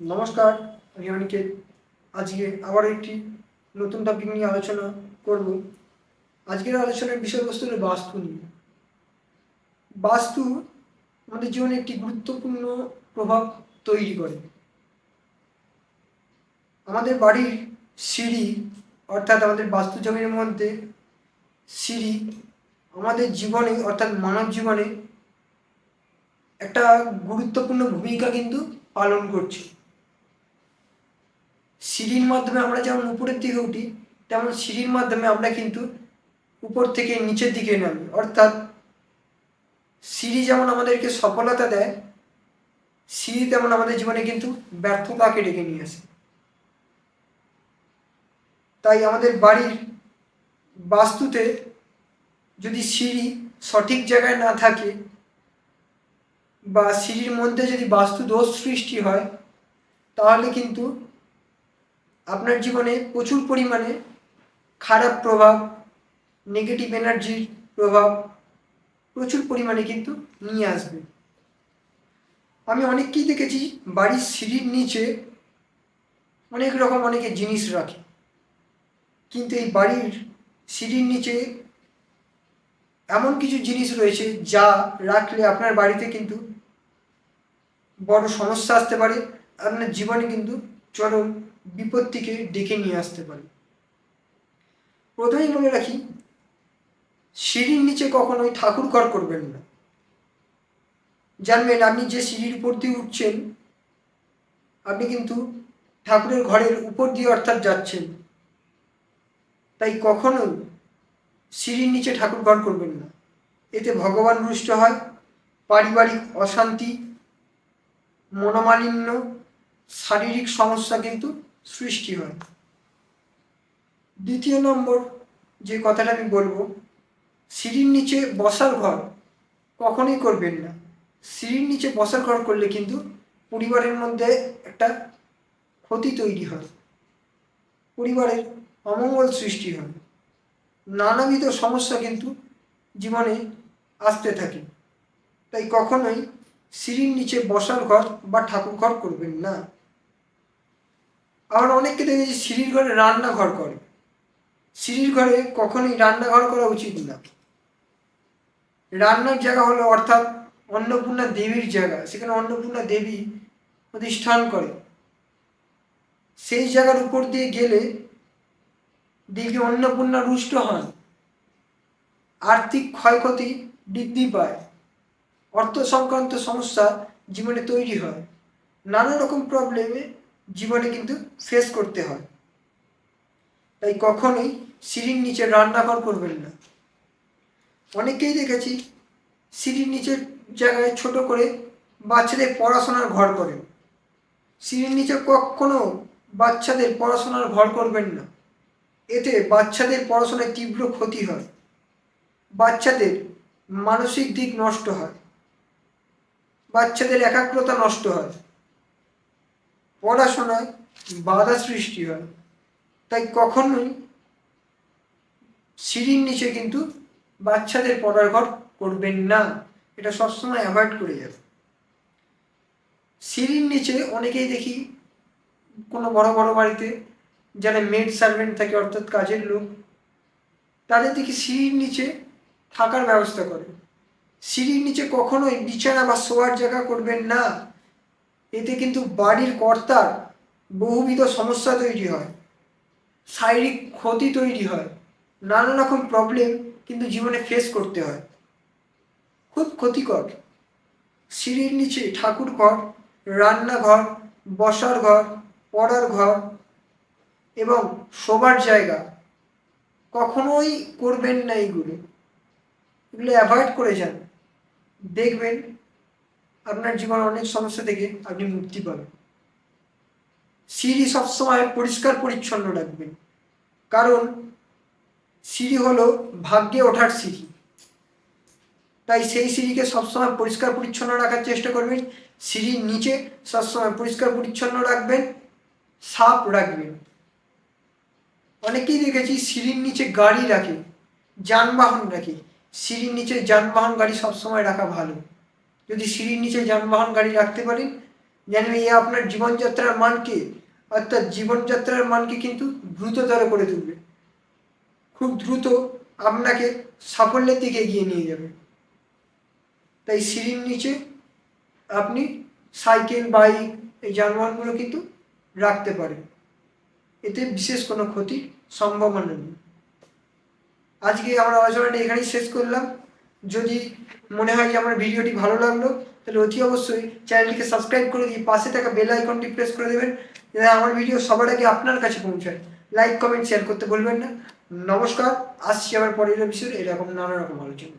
নমস্কার, আমি অনিকেত। আজকে আবার একটি নতুন টপিক নিয়ে আলোচনা করব। আজকের আলোচনার বিষয়বস্তু হলো বাস্তু নিয়ে। বাস্তু আমাদের জীবনে একটি গুরুত্বপূর্ণ প্রভাব তৈরি করে। আমাদের বাড়ির সিঁড়ি, অর্থাৎ আমাদের বাস্তু জমির মধ্যে সিঁড়ি, আমাদের জীবনে, অর্থাৎ মানব জীবনে একটা গুরুত্বপূর্ণ ভূমিকা কিন্তু পালন করছে। সিঁড়ির মাধ্যমে আমরা যেমন উপরের দিকে উঠি, তেমন সিঁড়ির মাধ্যমে আমরা কিন্তু উপর থেকে নিচের দিকে নামি। অর্থাৎ সিঁড়ি যেমন আমাদেরকে সফলতা দেয়, সিঁড়ি তেমন আমাদের জীবনে কিন্তু ব্যর্থতাকে ডেকে নিয়ে আসে। তাই আমাদের বাড়ির বাস্তুতে যদি সিঁড়ি সঠিক জায়গায় না থাকে বা সিঁড়ির মধ্যে যদি বাস্তু দোষ সৃষ্টি হয়, তাহলে কিন্তু আপনার জীবনে প্রচুর পরিমাণে খারাপ প্রভাব নেগেটিভ এনার্জির প্রভাব প্রচুর পরিমাণে কিন্তু নিয়ে আসবে। আমি অনেককেই দেখেছি বাড়ির সিঁড়ির নিচে অনেক রকম অনেকে জিনিস রাখে। কিন্তু এই বাড়ির সিঁড়ির নিচে এমন কিছু জিনিস রয়েছে যা রাখলে আপনার বাড়িতে কিন্তু বড় সমস্যা আসতে পারে, আপনার জীবনে কিন্তু চরম বিপত্তিকে ডেকে নিয়ে আসতে পারে। প্রথমেই বলে রাখি, সিঁড়ির নিচে কখনোই ঠাকুর ঘর করবেন না। জানবেন আপনি যে সিঁড়ির উপর দিয়ে উঠছেন, আপনি কিন্তু ঠাকুরের ঘরের উপর দিয়ে অর্থাৎ যাচ্ছেন। তাই কখনোই সিঁড়ির নিচে ঠাকুর ঘর করবেন না। এতে ভগবান রুষ্ট হয়, পারিবারিক অশান্তি, মনোমালিন্য, শারীরিক সমস্যা কিন্তু সৃষ্টি হয়। দ্বিতীয় নম্বর যে কথাটা আমি বলব, সিঁড়ির নিচে বসার ঘর কখনোই করবেন না। সিঁড়ির নিচে বসার ঘর করলে কিন্তু পরিবারের মধ্যে একটা ক্ষতি তৈরি হয়। পরিবারের অমঙ্গল সৃষ্টি হয়। নানাবিধ সমস্যা কিন্তু জীবনে আসতে থাকে। তাই কখনোই সিঁড়ির নিচে বসার ঘর বা ঠাকুর ঘর করবেন না। আবার অনেককে দেখেছি সিঁড়ির ঘরে রান্নাঘর করে। সিঁড়ির ঘরে কখনোই রান্নাঘর করা উচিত না। রান্নার জায়গা হলো অর্থাৎ অন্নপূর্ণা দেবীর জায়গা, সেখানে অন্নপূর্ণা দেবী প্রতিষ্ঠান করে। সেই জায়গার উপর দিয়ে গেলে দেবী অন্নপূর্ণা রুষ্ট হন। আর্থিক ক্ষয়ক্ষতি বৃদ্ধি পায়। অর্থ সংক্রান্ত সমস্যা জীবনে তৈরি হয়। নানা রকম প্রবলেমে জীবনে কিন্তু ফেস করতে হয়। তাই কখনোই সিঁড়ির নিচে রান্নাঘর করবেন না। অনেকেই দেখেছি সিঁড়ির নিচের জায়গায় ছোট করে বাচ্চাদের পড়াশোনার ঘর করেন। সিঁড়ির নিচে কখনো বাচ্চাদের পড়াশোনার ঘর করবেন না। এতে বাচ্চাদের পড়াশোনায় তীব্র ক্ষতি হয়। বাচ্চাদের মানসিক দিক নষ্ট হয়। বাচ্চাদের একাগ্রতা নষ্ট হয়। পড়াশোনায় বাধা সৃষ্টি হয়। তাই কখনোই সিঁড়ির নিচে কিন্তু বাচ্চাদের পড়ার ঘর করবেন না। এটা সবসময় অ্যাভয়েড করে যাবে। সিঁড়ির নিচে অনেকেই দেখি কোনো বড় বড় বাড়িতে যারা মেড সার্ভেন্ট থাকে অর্থাৎ কাজের লোক, তাদের দেখি সিঁড়ির নিচে থাকার ব্যবস্থা করে। সিঁড়ির নিচে কখনোই বিছানা বা শোয়ার জায়গা করবেন না। এতে কিন্তু বাড়ির কর্তার বহুবিধ সমস্যা তৈরি হয়, শারীরিক ক্ষতি তৈরি হয়, নানা রকম প্রবলেম কিন্তু জীবনে ফেস করতে হয়। খুব ক্ষতিকর। সিঁড়ির নিচে ঠাকুর ঘর, রান্নাঘর, বসার ঘর, পড়ার ঘর এবং শোবার জায়গা কখনোই করবেন না এইগুলো। এগুলো অ্যাভয়েড করে যান। দেখবেন আপনার জীবন অনেক সমস্যা থেকে আপনি মুক্তি পাবেন। সিঁড়ি সবসময় পরিষ্কার পরিচ্ছন্ন রাখবেন। কারণ সিঁড়ি হলো ভাগ্যে ওঠার সিঁড়ি। তাই সেই সিঁড়িকে সবসময় পরিষ্কার পরিচ্ছন্ন রাখার চেষ্টা করবেন। সিঁড়ির নিচে সবসময় পরিষ্কার পরিচ্ছন্ন রাখবেন সাপ রাখবেন। অনেকেই দেখেছি সিঁড়ির নিচে গাড়ি রাখে, যানবাহন রাখে। সিঁড়ির নিচে যানবাহন গাড়ি সবসময় রাখা ভালো। যদি সিঁড়ির নিচে যানবাহন গাড়ি রাখতে পারেন, যেন এ আপনার জীবনযাত্রার মানকে, অর্থাৎ জীবনযাত্রার মানকে কিন্তু দ্রুততর করে তুলবে। খুব দ্রুত আপনাকে সাফল্যের দিকে এগিয়ে নিয়ে যাবে। তাই সিঁড়ির নিচে আপনি সাইকেল, বাইক, এই যানবাহনগুলো কিন্তু রাখতে পারেন। এতে বিশেষ কোনো ক্ষতির সম্ভাবনা নেই। আজকে আমার আলোচনাটা এখানেই শেষ করলাম। যদি মনে হয় যে আমার ভিডিওটি ভালো লাগল, তাহলে অতি অবশ্যই চ্যানেলটিকে সাবস্ক্রাইব করে দিয়ে পাশে থাকা বেল আইকনটি প্রেস করে দেবেন যাতে আমার ভিডিও সবার আগে আপনার কাছে পৌঁছায়। লাইক কমেন্ট শেয়ার করতে ভুলবেন না। নমস্কার, আসছি আমার পরের বিষয়ে এরকম নানা রকম আলোচনা।